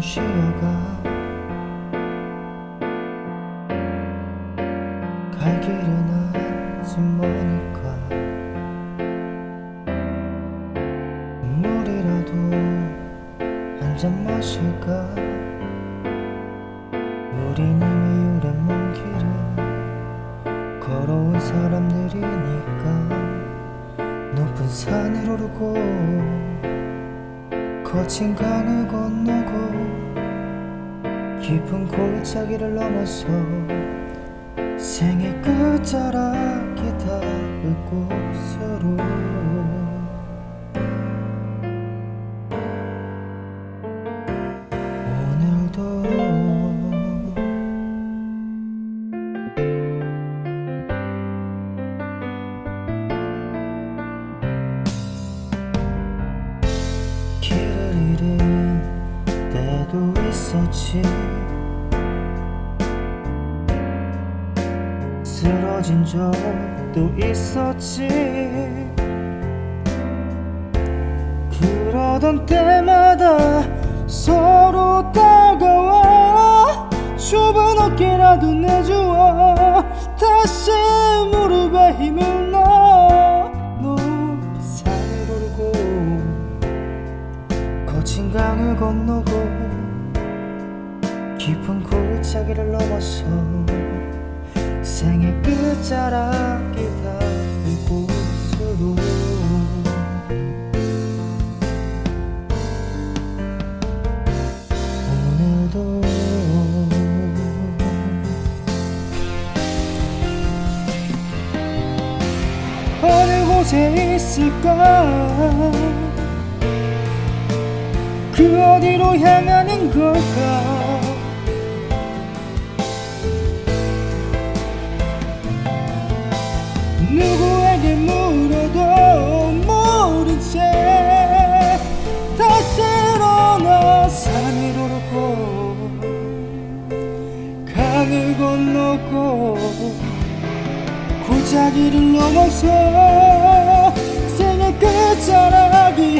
한번 쉬어가 갈 길은 아직 머니까 물이라도 한 잔 마실까? 우린 이미 오랜 먼 길을 걸어온 사람들이니까 높은 산을 오르고 거친 강을 건너고 깊은 골짜기를 넘어서 생의 끝자락에 닿을 곳으로 때도 있었지. 쓰러진 적도 있었지. 그러던 때마다 서로 다가와 좁은 어깨라도 내주어 강을 건너고 깊은 골짜기를 넘어서 생의 끝자락이 닿을 곳으로 오늘도 어느 곳에 있을까 그 어디로 향하는 걸까? 누구에게 물어도 모른 채 다시 일어나 산을 오르고 강을 건너고 고자기를 넘어서 생의 끝자락이